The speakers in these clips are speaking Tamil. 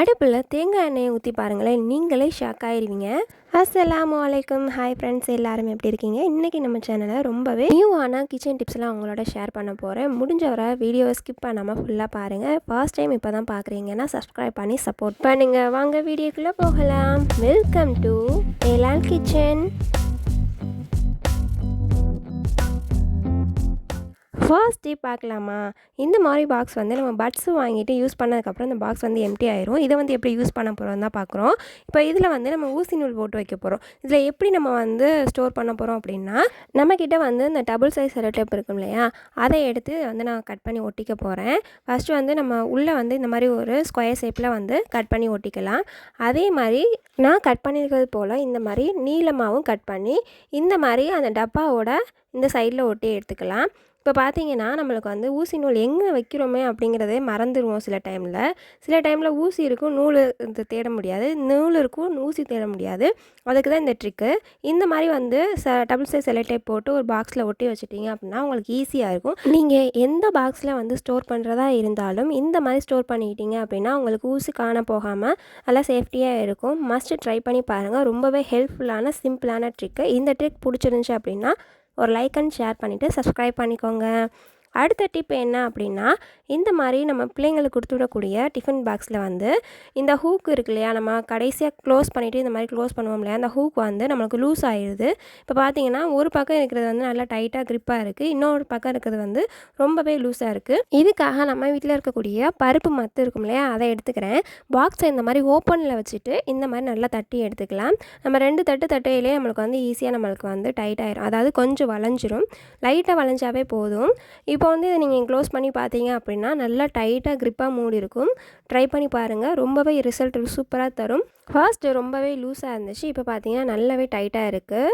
அடுப்பில் தேங்காய் எண்ணெயை ஊற்றி பாருங்களேன். நீங்களே ஷாக் ஆயிடுவீங்க அஸ்லாம் வலைக்கம் ஹாய் ஃப்ரெண்ட்ஸ் எல்லாரும் எப்படி இருக்கீங்க? இன்றைக்கி நம்ம சேனலில் ரொம்பவே நியூவான கிச்சன் டிப்ஸ்லாம் உங்களோட ஷேர் பண்ண போகிறேன் முடிஞ்சவரை வீடியோவை ஸ்கிப் பண்ணாமல் ஃபுல்லாக பாருங்கள் ஃபர்ஸ்ட் டைம் இப்போ தான் பார்க்குறீங்கன்னா சப்ஸ்கிரைப் பண்ணி சப்போர்ட் பண்ணுங்கள் வாங்க வீடியோக்குள்ளே போகலாம். Welcome to Elan kitchen first tip பார்க்கலாமா? இந்த மாதிரி பாக்ஸ் வந்து நம்ம பட்ஸு வாங்கிட்டு யூஸ் பண்ணதுக்கப்புறம் இந்த பாக்ஸ் வந்து எம்டி ஆயிரும். இதை வந்து எப்படி யூஸ் பண்ண போகிறோம் தான் பார்க்குறோம். இப்போ இதில் வந்து நம்ம ஊசி நூல் போட்டு வைக்க போகிறோம் இதில் எப்படி நம்ம வந்து ஸ்டோர் பண்ண போகிறோம் அப்படின்னா நம்மக்கிட்ட வந்து இந்த டபுள் சைஸ் டேப் இருக்கும் இல்லையா? அதை எடுத்து வந்து நான் கட் பண்ணி ஒட்டிக்க போகிறேன் ஃபஸ்ட்டு வந்து நம்ம உள்ளே வந்து இந்த மாதிரி ஒரு ஸ்கொயர் ஷேப்பில் வந்து கட் பண்ணி ஒட்டிக்கலாம். அதே மாதிரி நான் கட் பண்ணியிருக்கிறது போல் இந்த மாதிரி நீளமாகவும் கட் பண்ணி இந்த மாதிரி அந்த டப்பாவோட இந்த சைடில் ஒட்டி எடுத்துக்கலாம். இப்போ பார்த்தீங்கன்னா நம்மளுக்கு வந்து ஊசி நூல் எங்கே வைக்கிறோமே அப்படிங்கிறதே மறந்துடுவோம் சில டைமில். சில டைமில் ஊசி இருக்கும் நூல் இது தேட முடியாது. நூல் இருக்கும் ஊசி தேட முடியாது. அதுக்கு தான் இந்த ட்ரிக்கு. இந்த மாதிரி வந்து ச டபுள் சைஸ் செலக்டைப் போட்டு ஒரு பாக்ஸில் ஒட்டி வச்சுட்டிங்க அப்படின்னா உங்களுக்கு ஈஸியாக இருக்கும். நீங்கள் எந்த பாக்ஸில் வந்து ஸ்டோர் பண்ணுறதா இருந்தாலும் இந்த மாதிரி ஸ்டோர் பண்ணிக்கிட்டீங்க அப்படின்னா உங்களுக்கு ஊசி காண போகாமல் நல்லா சேஃப்டியாக இருக்கும். மஸ்ட்டு ட்ரை பண்ணி பாருங்கள் ரொம்பவே ஹெல்ப்ஃபுல்லான சிம்பிளான ட்ரிக்கு. இந்த ட்ரிக் பிடிச்சிருந்துச்சி அப்படின்னா ஒரு லைக் அண்ட் ஷேர் பண்ணிவிட்டு சப்ஸ்கிரைப் பண்ணிக்கோங்க. அடுத்த டிப் என்ன அப்படின்னா இந்த மாதிரி நம்ம பிள்ளைங்களுக்கு கொடுத்து விடக்கூடிய டிஃபன் பாக்ஸில் வந்து இந்த ஹூக் இருக்கு இல்லையா நம்ம கடைசியாக க்ளோஸ் பண்ணிவிட்டு இந்த மாதிரி க்ளோஸ் பண்ணுவோம் இல்லையா அந்த ஹூக் வந்து நம்மளுக்கு லூஸ் ஆயிடுது. இப்போ பார்த்தீங்கன்னா ஒரு பக்கம் இருக்கிறது வந்து நல்லா டைட்டாக க்ரிப்பாக இருக்குது இன்னொரு பக்கம் இருக்கிறது வந்து ரொம்பவே லூஸாக இருக்குது இதுக்காக நம்ம வீட்டில் இருக்கக்கூடிய பருப்பு மத்து இருக்கும் இல்லையா அதை எடுத்துக்கிறேன். பாக்ஸை இந்த மாதிரி ஓப்பனில் வச்சுட்டு இந்த மாதிரி நல்லா தட்டி எடுத்துக்கலாம். நம்ம ரெண்டு தட்டு தட்டையிலே நம்மளுக்கு வந்து ஈஸியாக நம்மளுக்கு வந்து டைட் ஆயிரும். அதாவது கொஞ்சம் வளைஞ்சிரும். லைட்டாக வளைஞ்சாவே போதும். இப்போ இப்போ வந்து இதை நீங்கள் க்ளோஸ் பண்ணி பார்த்தீங்க அப்படின்னா நல்லா டைட்டாக க்ரிப்பாக மூடி இருக்கும் ட்ரை பண்ணி பாருங்கள் ரொம்பவே ரிசல்ட் சூப்பராக தரும். ஃபர்ஸ்ட்டு ரொம்பவே லூஸாக இருந்துச்சு. இப்போ பார்த்தீங்கன்னா நல்லாவே டைட்டாக இருக்குது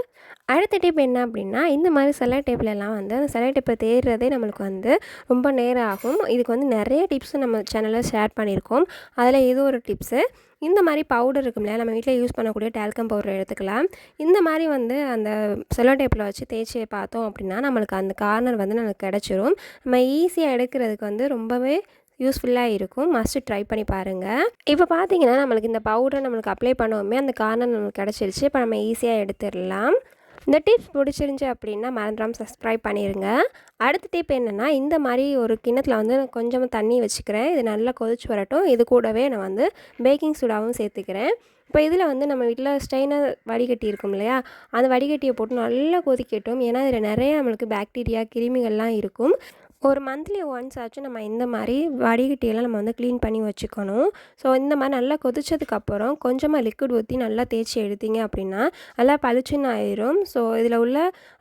அடுத்த டிப் என்ன அப்படின்னா இந்த மாதிரி செலை டேப்லலாம் வந்து அந்த செலை டேப்பை தேடுறதே நம்மளுக்கு வந்து ரொம்ப நேரம் ஆகும். இதுக்கு வந்து நிறைய டிப்ஸ் நம்ம சேனலில் ஷேர் பண்ணியிருக்கோம். அதில் இது ஒரு டிப்ஸு இந்த மாதிரி பவுடர் இருக்கும்ல நம்ம வீட்டில் யூஸ் பண்ணக்கூடிய டால்கம் பவுடர் எடுத்துக்கலாம். இந்த மாதிரி வந்து அந்த செலோ டேப்பில் வச்சு தேய்ச்சி பார்த்தோம் அப்படின்னா நம்மளுக்கு அந்த கார்னர் வந்து நமக்கு கிடச்சிரும். நம்ம ஈஸியாக எடுக்கிறதுக்கு வந்து ரொம்பவே யூஸ்ஃபுல்லாக இருக்கும். மஸ்ட்டு ட்ரை பண்ணி பாருங்கள் இப்போ பார்த்தீங்கன்னா நம்மளுக்கு இந்த பவுடரை நம்மளுக்கு அப்ளை பண்ணவுமே அந்த கார்னர் நம்மளுக்கு கிடச்சிருச்சு. இப்போ நம்ம ஈஸியாக எடுத்துடலாம். இந்த டிப்ஸ் பிடிச்சிருந்துச்சி அப்படின்னா மறந்துடாமல் சப்ஸ்கிரைப் பண்ணிடுங்க அடுத்த டிப் என்னென்னா இந்த மாதிரி ஒரு கிண்ணத்தில் வந்து நான் கொஞ்சமாக தண்ணி வச்சுக்கிறேன். இது நல்லா கொதிச்சு வரட்டும். இது கூடவே நான் வந்து பேக்கிங் சோடாவும் சேர்த்துக்கிறேன். இப்போ இதில் வந்து நம்ம வீட்டில் ஸ்டெயினர் வடிகட்டி இருக்கும் இல்லையா? அந்த வடிகட்டியை போட்டு நல்லா கொதிக்கட்டும். ஏன்னா இதில் நிறைய நம்மளுக்கு பாக்டீரியா கிருமிகள்லாம் இருக்கும். ஒரு மந்த்லி ஒன்ஸ் ஆச்சும் நம்ம இந்த மாதிரி வடிகட்டியெல்லாம் நம்ம வந்து க்ளீன் பண்ணி வச்சுக்கணும். ஸோ இந்த மாதிரி நல்லா கொதிச்சதுக்கப்புறம் கொஞ்சமாக லிக்விட் ஊற்றி நல்லா தேய்ச்சி எடுத்தீங்க அப்படின்னா நல்லா பளிச்சுன்னு ஆயிரும். ஸோ இதில் உள்ள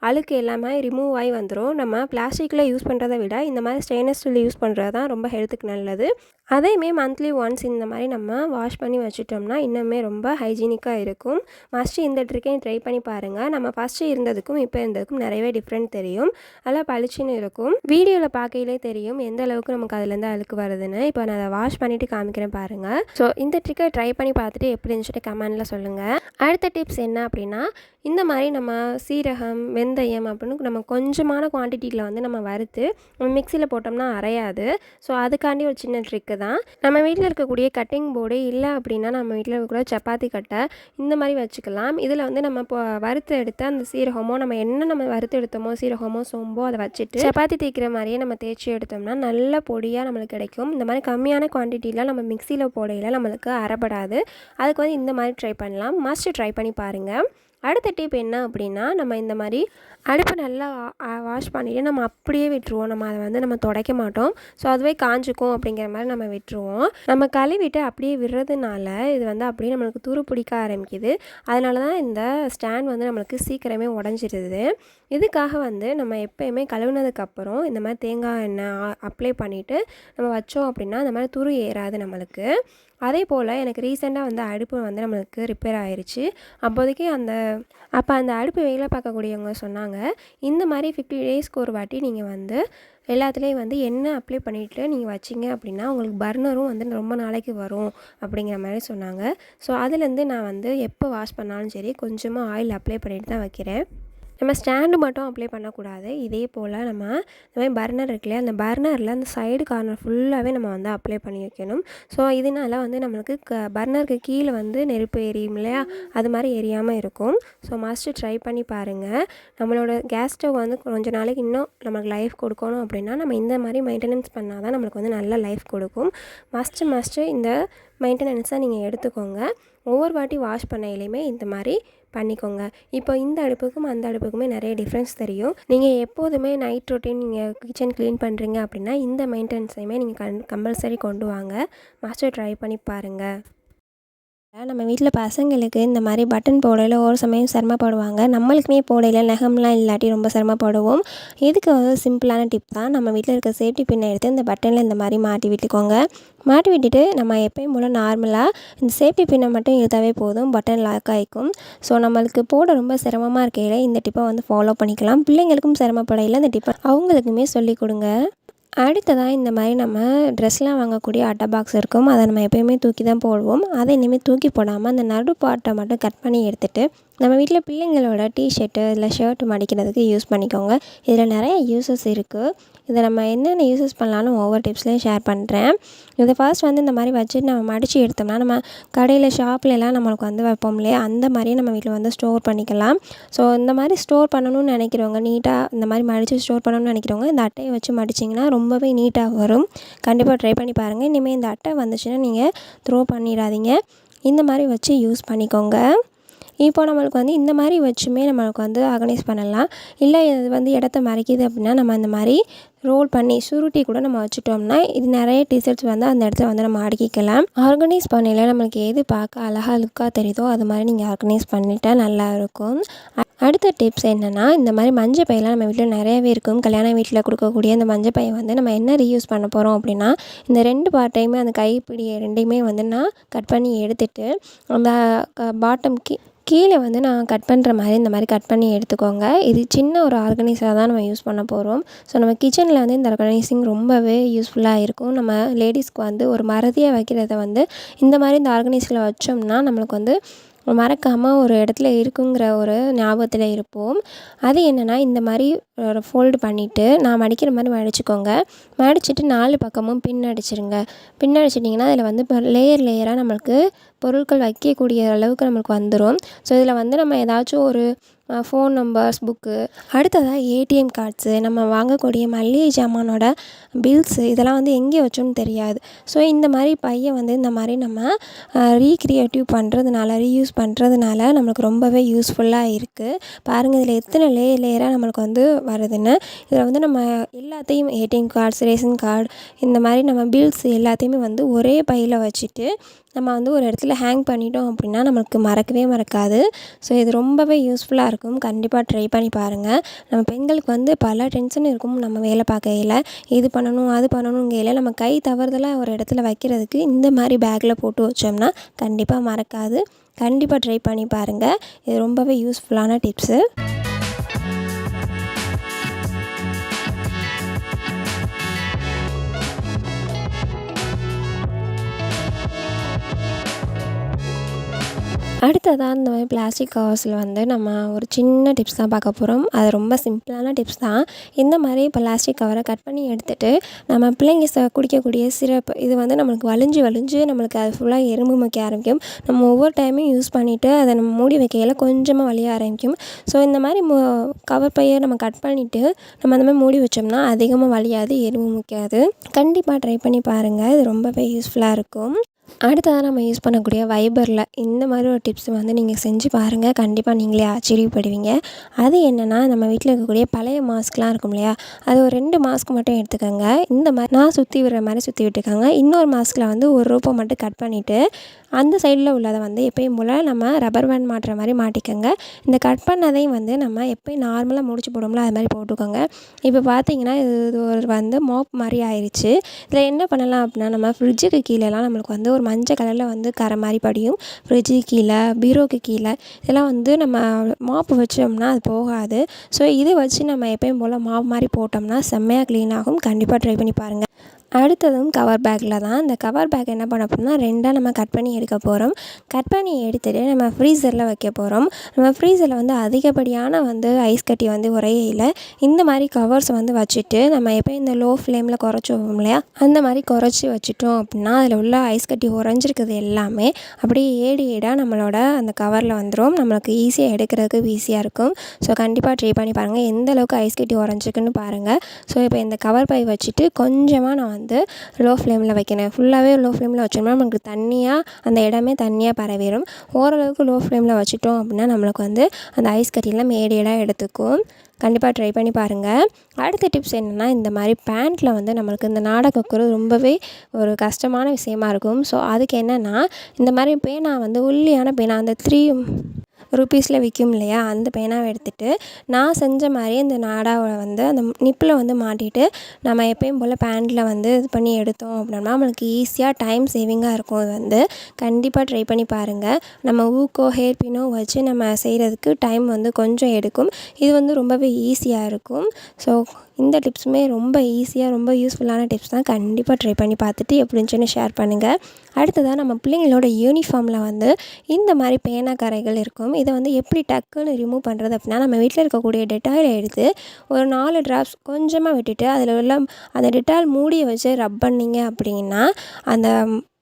அழுக்கு எல்லாமே ரிமூவ் ஆகி வந்துடும் நம்ம பிளாஸ்டிக்கில் யூஸ் பண்ணுறதை விட இந்த மாதிரி ஸ்டெயின்லெஸ் ஸ்டீல் யூஸ் பண்ணுறது தான் ரொம்ப ஹெல்த்துக்கு நல்லது. அதையுமே மந்த்லி ஒன்ஸ் இந்த மாதிரி நம்ம வாஷ் பண்ணி வச்சுட்டோம்னா இன்னுமே ரொம்ப ஹைஜீனிக்காக இருக்கும். ஃபஸ்ட்டு இந்த ட்ரிக்கையும் ட்ரை பண்ணி பாருங்கள் நம்ம ஃபஸ்ட்டு இருந்ததுக்கும் இப்போ இருந்ததுக்கும் நிறையவே டிஃப்ரெண்ட் தெரியும். நல்லா பளிச்சுன்னு இருக்கும். வீடியோவில் பார்க்கையிலே தெரியும் எந்த அளவுக்கு நமக்கு அதுலேருந்து அழுக்கு வருதுன்னு. இப்போ நான் அதை வாஷ் பண்ணிவிட்டு காமிக்கிறேன் பாருங்கள் ஸோ இந்த ட்ரிக்கை ட்ரை பண்ணி பார்த்துட்டு எப்படி இருந்துச்சுட்டு கமெண்டில் சொல்லுங்கள் அடுத்த டிப்ஸ் என்ன அப்படின்னா இந்த மாதிரி நம்ம சீரகம் வெந்தயம் அப்படின்னு நம்ம கொஞ்சமான குவான்டிட்டியில் வந்து நம்ம வறுத்து நம்ம மிக்சியில் போட்டோம்னா அரையாது. ஸோ அதுக்காண்டி ஒரு சின்ன ட்ரிக்கு தான். நம்ம வீட்டில் இருக்கக்கூடிய கட்டிங் போர்டு இல்லை அப்படின்னா நம்ம வீட்டில் இருக்கக்கூடிய சப்பாத்தி கட்டை இந்த மாதிரி வச்சுக்கலாம். இதில் வந்து நம்ம இப்போ வறுத்து எடுத்த அந்த சீரகமோ நம்ம என்ன நம்ம வறுத்து எடுத்தோமோ சீரகமோ சோம்போ அதை வச்சுட்டு சப்பாத்தி தேய்க்கிற மாதிரியே நம்ம தேய்ச்சி எடுத்தோம்னா நல்ல பொடியாக நம்மளுக்கு கிடைக்கும். இந்த மாதிரி கம்மியான குவான்டிட்டியில் நம்ம மிக்சியில் போடையில் நம்மளுக்கு அறப்படாது அதுக்கு வந்து இந்த மாதிரி ட்ரை பண்ணலாம். மஸ்ட் ட்ரை பண்ணி பாருங்கள் அடுத்த டிப் என்ன அப்படின்னா நம்ம இந்த மாதிரி அடுப்பை நல்லா வாஷ் பண்ணிவிட்டு நம்ம அப்படியே விட்டுருவோம். நம்ம அதை வந்து நம்ம துடைக்க மாட்டோம். ஸோ அதுவே காஞ்சிக்கும் அப்படிங்கிற மாதிரி நம்ம விட்டுருவோம். நம்ம கழுவிட்டு அப்படியே விடுறதுனால இது வந்து அப்படியே நம்மளுக்கு துரு பிடிக்க ஆரம்பிக்குது. அதனால தான் இந்த ஸ்டாண்ட் வந்து நம்மளுக்கு சீக்கிரமே உடஞ்சிருது. இதுக்காக வந்து நம்ம எப்போயுமே கழுவுனதுக்கப்புறம் இந்த மாதிரி தேங்காய் எண்ணெய் அப்ளை பண்ணிவிட்டு நம்ம வச்சோம் அப்படின்னா இந்த மாதிரி துரு ஏறாது நம்மளுக்கு. அதே போல் எனக்கு ரீசெண்டாக வந்து அடுப்பு வந்து நம்மளுக்கு ரிப்பேர் ஆயிடுச்சு அப்போதைக்கு அந்த அப்போ அந்த அடுப்பு வேலை பார்க்கக்கூடியவங்க சொன்னாங்க இந்த மாதிரி ஃபிஃப்டி டேஸ்க்கு ஒரு வாட்டி நீங்கள் வந்து எல்லாத்துலேயும் வந்து எண்ணெய் அப்ளை பண்ணிவிட்டு நீங்கள் வச்சிங்க அப்படின்னா உங்களுக்கு பர்னரும் வந்து ரொம்ப நாளைக்கு வரும் அப்படிங்கிற மாதிரி சொன்னாங்க. ஸோ அதுலேருந்து நான் வந்து எப்போ வாஷ் பண்ணாலும் சரி கொஞ்சமாக ஆயில் அப்ளை பண்ணிட்டு தான் வைக்கிறேன். நம்ம ஸ்டாண்டு மட்டும் அப்ளை பண்ணக்கூடாது. இதே போல் நம்ம இந்த மாதிரி பர்னர் இருக்குல்லையா அந்த பர்னரில் அந்த சைடு கார்னர் ஃபுல்லாகவே நம்ம வந்து அப்ளை பண்ணி வைக்கணும். ஸோ இதனால வந்து நம்மளுக்கு க பர்னருக்கு கீழே வந்து நெருப்பு எரியும் இல்லையா? அது மாதிரி எரியாமல் இருக்கும். ஸோ மஸ்ட்டு ட்ரை பண்ணி பாருங்கள் நம்மளோட கேஸ் ஸ்டவ் வந்து கொஞ்ச நாளைக்கு இன்னும் நமக்கு லைஃப் கொடுக்கணும் அப்படின்னா நம்ம இந்த மாதிரி மெயின்டெனன்ஸ் பண்ணால் தான் நம்மளுக்கு வந்து நல்ல லைஃப் கொடுக்கும். மஸ்ட்டு மஸ்ட்டு இந்த மெயின்டெனன்ஸை நீங்கள் எடுத்துக்கோங்க. ஒவ்வொரு வாட்டி வாஷ் பண்ணையிலையுமே இந்த மாதிரி பண்ணிக்கோங்க. இப்போ இந்த அடுப்புக்கும் அந்த அடுப்புக்குமே நிறைய டிஃப்ரென்ஸ் தெரியும். நீங்கள் எப்போதுமே நைட் ரொட்டீன் நீங்கள் கிச்சன் க்ளீன் பண்ணுறீங்க அப்படின்னா இந்த மெயின்டெனன்ஸையுமே நீங்கள் கண் கம்பல்சரி கொண்டு வாங்க. மாஸ்டர் ட்ரை பண்ணி பாருங்கள் நம்ம வீட்டில் பசங்களுக்கு இந்த மாதிரி பட்டன் போடையில் ஒரு சமயம் சிரமப்படுவாங்க நம்மளுக்குமே போடையில் நகம்லாம் இல்லாட்டி ரொம்ப சிரமப்படுவோம் இதுக்கு வந்து சிம்பிளான டிப் தான். நம்ம வீட்டில் இருக்க சேஃப்டி பின்னை எடுத்து இந்த பட்டனில் இந்த மாதிரி மாட்டி விட்டுக்கோங்க. மாட்டி விட்டுட்டு நம்ம எப்பயும் போல் நார்மலாக இந்த சேஃப்டி பின்னை மட்டும் இழுத்தாவே போதும். பட்டன் லாக் ஆகிக்கும் ஸோ நம்மளுக்கு போட ரொம்ப சிரமமாக இருக்கையில் இந்த டிப்பை வந்து ஃபாலோ பண்ணிக்கலாம். பிள்ளைங்களுக்கும் சிரமப்படையில் இந்த டிப்பை அவங்களுக்குமே சொல்லிக் கொடுங்க. அடுத்ததாக இந்த மாதிரி நம்ம ட்ரெஸ்லாம் வாங்கக்கூடிய அட்டை பாக்ஸ் இருக்கும். அதை நம்ம எப்போயுமே தூக்கி தான் போடுவோம். அதை இனிமேல் தூக்கி போடாமல் அந்த நடு பாட்டை மட்டும் கட் பண்ணி எடுத்துகிட்டு நம்ம வீட்டில் பிள்ளைங்களோட டிஷர்ட்டு இல்லை ஷர்ட் மடிக்கிறதுக்கு யூஸ் பண்ணிக்கோங்க. இதில் நிறைய யூஸஸ் இருக்குது இதை நம்ம என்னென்ன யூஸஸ் பண்ணலான்னு ஒவ்வொரு டிப்ஸ்லேயும் ஷேர் பண்ணுறேன் இதை ஃபர்ஸ்ட் வந்து இந்த மாதிரி வச்சுட்டு நம்ம மடித்து எடுத்தோம்னா நம்ம கடையில் ஷாப்லலாம் நம்மளுக்கு வந்து வைப்போம் இல்லையா? அந்த மாதிரியே நம்ம வீட்டில் வந்து ஸ்டோர் பண்ணிக்கலாம். ஸோ இந்த மாதிரி ஸ்டோர் பண்ணணும்னு நினைக்கிறவங்க நீட்டாக இந்த மாதிரி மடித்து ஸ்டோர் பண்ணணும்னு நினைக்கிறவங்க இந்த அட்டையை வச்சு மடிச்சிங்கன்னா ரொம்பவே நீட்டாக வரும். கண்டிப்பாக ட்ரை பண்ணி பாருங்கள் இனிமேல் இந்த அட்டை வந்துச்சுன்னா நீங்கள் த்ரோ பண்ணிடாதீங்க. இந்த மாதிரி வச்சு யூஸ் பண்ணிக்கோங்க. இப்போ நம்மளுக்கு வந்து இந்த மாதிரி வச்சுமே நம்மளுக்கு வந்து ஆர்கனைஸ் பண்ணலாம். இல்லை இது வந்து இடத்த மறைக்குது அப்படின்னா நம்ம இந்த மாதிரி ரோல் பண்ணி சுருட்டி கூட நம்ம வச்சுட்டோம்னா இது நிறைய டிஷர்ட்ஸ் வந்து அந்த இடத்துல வந்து நம்ம அடுக்கிக்கலாம். ஆர்கனைஸ் பண்ணையில் நம்மளுக்கு எது பார்க்க அழகாக லுக்காக தெரியுதோ அது மாதிரி நீங்கள் ஆர்கனைஸ் பண்ணிட்டா நல்லா இருக்கும். அடுத்த டிப்ஸ் என்னென்னா இந்த மாதிரி மஞ்சள் பையெல்லாம் நம்ம வீட்டில் நிறையவே இருக்கும். கல்யாண வீட்டில் கொடுக்கக்கூடிய இந்த மஞ்சள் பையை வந்து நம்ம என்ன ரீயூஸ் பண்ண போகிறோம் அப்படின்னா இந்த ரெண்டு பார்ட்டையுமே அந்த கைப்பிடி ரெண்டையுமே வந்து நான் கட் பண்ணி எடுத்துட்டு அந்த பாட்டம் கீ கீழே வந்து நான் கட் பண்ணுற மாதிரி இந்த மாதிரி கட் பண்ணி எடுத்துக்கோங்க. இது சின்ன ஒரு ஆர்கனைஸாக தான் நம்ம யூஸ் பண்ண போகிறோம் ஸோ நம்ம கிச்சன் கிச்சனில் வந்து இந்த ஆர்கனைசிங் ரொம்பவே யூஸ்ஃபுல்லாக இருக்கும். நம்ம லேடிஸ்க்கு வந்து ஒரு மறதியாக வைக்கிறத வந்து இந்த மாதிரி இந்த ஆர்கனைஸில் வச்சோம்னா நம்மளுக்கு வந்து மறக்காமல் ஒரு இடத்துல இருக்குங்கிற ஒரு ஞாபகத்தில் இருப்போம். அது என்னென்னா இந்த மாதிரி ஒரு ஃபோல்டு பண்ணிவிட்டு நான் மடிக்கிற மாதிரி மடிச்சுக்கோங்க. மடிச்சுட்டு நாலு பக்கமும் பின் அடிச்சிருங்க பின் அடிச்சிட்டிங்கன்னா அதில் வந்து இப்போ லேயர் லேயராக நம்மளுக்கு பொருட்கள் வைக்கக்கூடிய அளவுக்கு நம்மளுக்கு வந்துடும் ஸோ இதில் வந்து நம்ம ஏதாச்சும் ஒரு ஃபோன் நம்பர்ஸ் புக்கு அடுத்ததாக ஏடிஎம் கார்ட்ஸு நம்ம வாங்கக்கூடிய மளிகை சாமானோட பில்ஸு இதெல்லாம் வந்து எங்கே வச்சோன்னு தெரியாது. ஸோ இந்த மாதிரி பையை வந்து இந்த மாதிரி நம்ம ரீக்ரியேட்டிவ் பண்ணுறதுனால ரீயூஸ் பண்ணுறதுனால நம்மளுக்கு ரொம்பவே யூஸ்ஃபுல்லாக இருக்குது பாருங்கள் இதில் எத்தனை லேயர் லேயராக நம்மளுக்கு வந்து வருதுன்னு. இதில் வந்து நம்ம எல்லாத்தையும் ஏடிஎம் கார்ட்ஸ் ரேஷன் கார்டு இந்த மாதிரி நம்ம பில்ஸ் எல்லாத்தையுமே வந்து ஒரே பையில் வச்சுட்டு நம்ம வந்து ஒரு இடத்துல ஹேங் பண்ணிட்டோம் அப்படின்னா நம்மளுக்கு மறக்கவே மறக்காது. ஸோ இது ரொம்பவே யூஸ்ஃபுல்லாக இருக்கும் கண்டிப்பாக ட்ரை பண்ணி பாருங்கள் நம்ம பெண்களுக்கு வந்து பல டென்ஷன் இருக்கும் நம்ம வேலை பார்க்கையில். இது பண்ணணும் அது பண்ணணுங்கையில் நம்ம கை தவறுதலாக ஒரு இடத்துல வைக்கிறதுக்கு இந்த மாதிரி பேக்கில் போட்டு வச்சோம்னா கண்டிப்பாக மறக்காது. கண்டிப்பாக ட்ரை பண்ணி பாருங்கள் இது ரொம்பவே யூஸ்ஃபுல்லான டிப்ஸு அடுத்ததாக இந்த மாதிரி பிளாஸ்டிக் கவர்ஸில் வந்து நம்ம ஒரு சின்ன டிப்ஸ் தான் பார்க்க போகிறோம் அது ரொம்ப சிம்பிளான டிப்ஸ் தான். இந்த மாதிரி பிளாஸ்டிக் கவரை கட் பண்ணி எடுத்துகிட்டு நம்ம பிள்ளைங்க ச குடிக்கக்கூடிய சிரப் இது வந்து நம்மளுக்கு வலிஞ்சு வலிஞ்சு நம்மளுக்கு அது ஃபுல்லாக எறும்பு மக்க ஆரம்பிக்கும். நம்ம ஒவ்வொரு டைமும் யூஸ் பண்ணிவிட்டு அதை நம்ம மூடி வைக்கையில் கொஞ்சமாக வலிய ஆரம்பிக்கும். ஸோ இந்த மாதிரி மு கவர் பையை நம்ம கட் பண்ணிவிட்டு நம்ம அந்த மாதிரி மூடி வச்சோம்னா அதிகமாக வலியாது எறும்பு முக்காது. கண்டிப்பாக ட்ரை பண்ணி பாருங்கள் இது ரொம்பவே யூஸ்ஃபுல்லாக இருக்கும். அடுத்ததாக நம்ம யூஸ் பண்ணக்கூடிய வைபரில் இந்த மாதிரி ஒரு டிப்ஸ் வந்து நீங்கள் செஞ்சு பாருங்கள் கண்டிப்பாக நீங்களே ஆச்சரியப்படுவீங்க. அது என்னென்னா நம்ம வீட்டில் இருக்கக்கூடிய பழைய மாஸ்க்லாம் இருக்கும் இல்லையா? அது ஒரு ரெண்டு மாஸ்க் மட்டும் எடுத்துக்கோங்க. இந்த மாதிரி நான் சுற்றி விடுற மாதிரி சுற்றி விட்டுக்கோங்க. இன்னொரு மாஸ்கில் வந்து ஒரு ரூபா மட்டும் கட் பண்ணிவிட்டு அந்த சைடில் உள்ளதை வந்து எப்பயும் போல் நம்ம ரப்பர் பேண்ட் மாட்டுற மாதிரி மாட்டிக்கோங்க. இந்த கட் பண்ணதையும் வந்து நம்ம எப்பயும் நார்மலாக முடிச்சு போடுவோம்ல அது மாதிரி போட்டுக்கோங்க. இப்போ பார்த்தீங்கன்னா இது ஒரு வந்து மோப் மாதிரி ஆயிடுச்சு இதில் என்ன பண்ணலாம் அப்படின்னா நம்ம ஃப்ரிட்ஜுக்கு கீழேலாம் நம்மளுக்கு வந்து ஒரு மஞ்சள் கலரில் வந்து கரை மாதிரி படியும். ஃப்ரிட்ஜுக்கு கீழே பீரோக்கு கீழே இதெல்லாம் வந்து நம்ம மாப்பு வச்சோம்னா அது போகாது. ஸோ இதை வச்சு நம்ம எப்பயும் போல் மாவு மாதிரி போட்டோம்னா செம்மையாக க்ளீன் ஆகும். கண்டிப்பாக ட்ரை பண்ணி பாருங்கள் அடுத்ததும் கவர் பேக்கில் தான். இந்த கவர் பேக் என்ன பண்ண போகிறோம்னா ரெண்டாக நம்ம கட் பண்ணி எடுக்க போகிறோம் கட் பண்ணி எடுத்துகிட்டு நம்ம ஃப்ரீசரில் வைக்க போகிறோம் நம்ம ஃப்ரீசரில் வந்து அதிகப்படியான வந்து ஐஸ் கட்டி வந்து உரையில இந்த மாதிரி கவர்ஸ் வந்து வச்சுட்டு நம்ம எப்போ இந்த லோ ஃப்ளேமில் குறைச்சி வைப்போம் இல்லையா? அந்த மாதிரி குறைச்சி வச்சுட்டோம் அப்படின்னா அதில் உள்ள ஐஸ் கட்டி உறைஞ்சிருக்குது எல்லாமே அப்படியே ஏடு ஏடாக நம்மளோட அந்த கவரில் வந்துடும் நம்மளுக்கு ஈஸியாக எடுக்கிறதுக்கு ஈஸியாக இருக்கும். ஸோ கண்டிப்பாக ட்ரை பண்ணி பாருங்கள் எந்த அளவுக்கு ஐஸ் கட்டி உறைஞ்சிருக்குன்னு பாருங்கள் ஸோ இப்போ இந்த கவர் பை வச்சுட்டு கொஞ்சமாக நான் வந்து லோ ஃப்ளேமில் வைக்கணும் ஃபுல்லாகவே லோ ஃப்ளேமில் வச்சோம்னா நமக்கு தண்ணியாக அந்த இடமே தண்ணியாக பரவிடும் ஓரளவுக்கு லோ ஃப்ளேமில் வச்சுட்டோம் அப்படின்னா நம்மளுக்கு வந்து அந்த ஐஸ் கட்டிலாம் மேடியடாக எடுத்துக்கும். கண்டிப்பாக ட்ரை பண்ணி பாருங்கள் அடுத்த டிப்ஸ் என்னென்னா இந்த மாதிரி பேண்ட்டில் வந்து நம்மளுக்கு இந்த நாடா கொக்குறது ரொம்பவே ஒரு கஷ்டமான விஷயமா இருக்கும். ஸோ அதுக்கு என்னென்னா இந்த மாதிரி பேனா வந்து உள்ளியான பேனா அந்த த்ரீ ருப்பீஸில் விற்கும் இல்லையா? அந்த பேனாவை எடுத்துகிட்டு நான் செஞ்ச மாதிரி இந்த நாடாவை வந்து அந்த நிப்பில் வந்து மாட்டிட்டு நம்ம எப்பயும் போல் பேண்ட்டில் வந்து இது பண்ணி எடுத்தோம் அப்படின்னா நம்மளுக்கு ஈஸியாக டைம் சேவிங்காக இருக்கும். அது வந்து கண்டிப்பாக ட்ரை பண்ணி பாருங்கள் நம்ம ஊக்கோ ஹேர் பினோ வச்சு நம்ம செய்கிறதுக்கு டைம் வந்து கொஞ்சம் எடுக்கும். இது வந்து ரொம்பவே ஈஸியாக இருக்கும். ஸோ இந்த டிப்ஸுமே ரொம்ப ஈஸியாக ரொம்ப யூஸ்ஃபுல்லான டிப்ஸ் தான் கண்டிப்பாக ட்ரை பண்ணி பார்த்துட்டு எப்படின்னு ஷேர் பண்ணுங்கள் அடுத்ததாக நம்ம பிள்ளைங்களோட யூனிஃபார்மில் வந்து இந்த மாதிரி பேனா கரைகள் இருக்கும். இதை வந்து எப்படி டக்குன்னு ரிமூவ் பண்ணுறது அப்படின்னா நம்ம வீட்டில் இருக்கக்கூடிய டெட்டாயில் எடுத்து ஒரு நாலு ட்ராப்ஸ் கொஞ்சமாக விட்டுட்டு அதில் உள்ள அந்த டெட்டால் மூடியை வச்சு ரப் பண்ணிங்க அப்படின்னா அந்த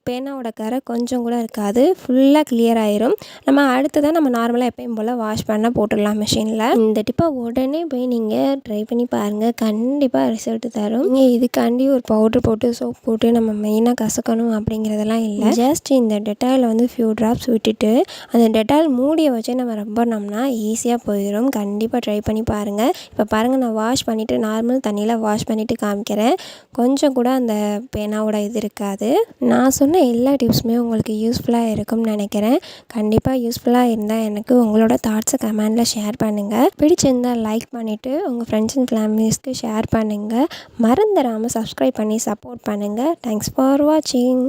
பேனாவோட கரை கொஞ்சம் கூட இருக்காது. ஃபுல்லாக கிளியர் ஆயிரும். நம்ம அடுத்ததாக நம்ம நார்மலாக எப்பயும் போல் வாஷ் பண்ண போட்டுடலாம் மிஷினில் இந்த டிப்பை உடனே போய் நீங்கள் ட்ரை பண்ணி பாருங்கள் கண்டிப்பாக ரிசல்ட் தரும். நீங்கள் இதுக்காண்டி ஒரு பவுட்ரு போட்டு சோப் போட்டு நம்ம மெயினாக கசக்கணும் அப்படிங்கிறதெல்லாம் இல்லை. ஜஸ்ட் இந்த டெட்டாயில் வந்து ஃபியூ ட்ராப்ஸ் விட்டுட்டு அந்த டெட்டால் மூடியை வச்சு நம்ம ரப் பண்ணோம்னா ஈஸியாக போயிடும் கண்டிப்பாக ட்ரை பண்ணி பாருங்கள் இப்போ பாருங்கள் நான் வாஷ் பண்ணிவிட்டு நார்மல் தண்ணியில் வாஷ் பண்ணிவிட்டு காமிக்கிறேன். கொஞ்சம் கூட அந்த பேனாவோட இது இருக்காது. நான் சொன்ன எல்லா டிப்ஸுமே உங்களுக்கு யூஸ்ஃபுல்லாக இருக்கும்னு நினைக்கிறேன். கண்டிப்பாக யூஸ்ஃபுல்லாக இருந்தால் எனக்கு உங்களோட தாட்ஸை கமெண்டில் ஷேர் பண்ணுங்கள் பிடிச்சிருந்தால் லைக் பண்ணிவிட்டு உங்கள் ஃப்ரெண்ட்ஸ் அண்ட் ஃபேமிலிஸ்க்கு ஷேர் பண்ணுங்கள் மறந்துடாமல் சப்ஸ்கிரைப் பண்ணி சப்போர்ட் பண்ணுங்கள் தேங்க்ஸ் ஃபார் வாட்சிங்